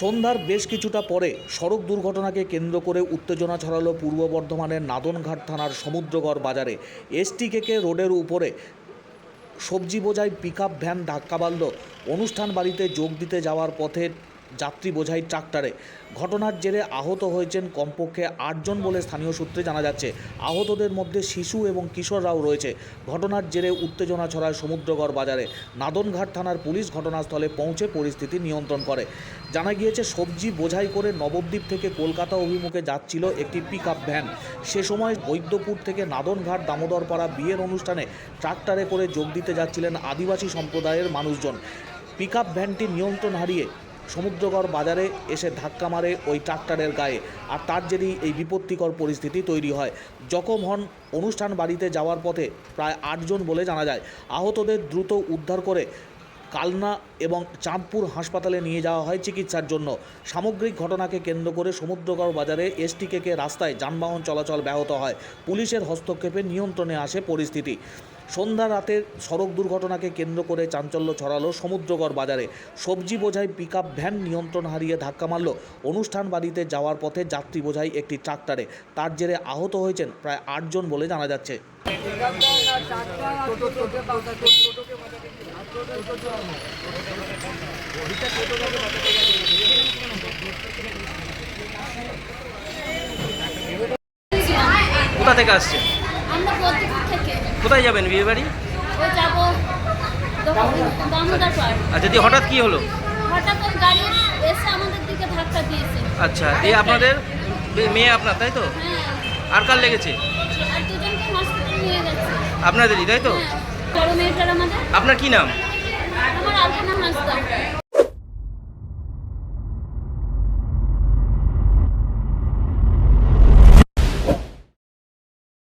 সন্ধ্যার বেশ কিছুটা পরে সড়ক দুর্ঘটনাকে কেন্দ্র করে উত্তেজনা ছড়ালো পূর্ব বর্ধমানের নাদনঘাট থানার সমুদ্রগড় বাজারে। এসটিকেকে রোডের উপরে সবজি বোঝাই পিক ভ্যান ধাক্কা বাঁধল অনুষ্ঠান বাড়িতে যোগ দিতে যাওয়ার পথে যাত্রী বোঝাই ট্রাক্টরে। ঘটনার জেরে আহত হয়েছেন কমপক্ষে আটজন বলে স্থানীয় সূত্রে জানা যাচ্ছে। আহতদের মধ্যে শিশু এবং কিশোররাও রয়েছে। ঘটনার জেরে উত্তেজনা ছড়ায় সমুদ্রগড় বাজারে। নাদনঘাট থানার পুলিশ ঘটনাস্থলে পৌঁছে পরিস্থিতি নিয়ন্ত্রণ করে। জানা গিয়েছে, সবজি বোঝাই করে নবদ্বীপ থেকে কলকাতা অভিমুখে যাচ্ছিল একটি পিক ভ্যান। সে সময় বৈদ্যপুর থেকে নাদনঘাট দামোদরপাড়া বিয়ের অনুষ্ঠানে ট্রাক্টরে করে যোগ দিতে যাচ্ছিলেন আদিবাসী সম্প্রদায়ের মানুষজন। পিক ভ্যানটি নিয়ন্ত্রণ হারিয়ে সমুদ্রগড় বাজারে এসে ধাক্কা মারে ওই ট্রাক্টরের গায়ে। আর তার জেরেই এই বিপত্তিকর পরিস্থিতি তৈরি হয়। জখম হন অনুষ্ঠান বাড়িতে যাওয়ার পথে প্রায় আটজন বলে জানা যায়। আহতদের দ্রুত উদ্ধার করে কালনা এবং চাঁদপুর হাসপাতালে নিয়ে যাওয়া হয় চিকিৎসার জন্য সামগ্রিক ঘটনাকে কেন্দ্র করে সমুদ্রগড় বাজারে এসটিকেকে রাস্তায় যানবাহন চলাচল ব্যাহত হয় পুলিশের হস্তক্ষেপে নিয়ন্ত্রণে আসে পরিস্থিতি সন্ধ্যা রাতে সড়ক দুর্ঘটনাকে কেন্দ্র করে চাঞ্চল্য ছড়ালো সমুদ্রগড় বাজারে সবজি বোঝাই পিক ভ্যান নিয়ন্ত্রণ হারিয়ে ধাক্কা মারল অনুষ্ঠান বাড়িতে যাওয়ার পথে যাত্রী বোঝাই একটি ট্রাক্টরে তার জেরে আহত হয়েছেন প্রায় আটজন বলে জানা যাচ্ছে কোথা থেকে থেকে। কোথায় যাবেন বিয়ে বাড়ি? ওই যাব আচ্ছা হঠাৎ কি হলো? আচ্ছা দিয়ে আপনাদের মেয়ে আপনার তাই তো? হ্যাঁ। আর কার লেগেছে? আর আপনাদেরই তাই তো? আপনার কি নাম? আমার আলপনা হাসদা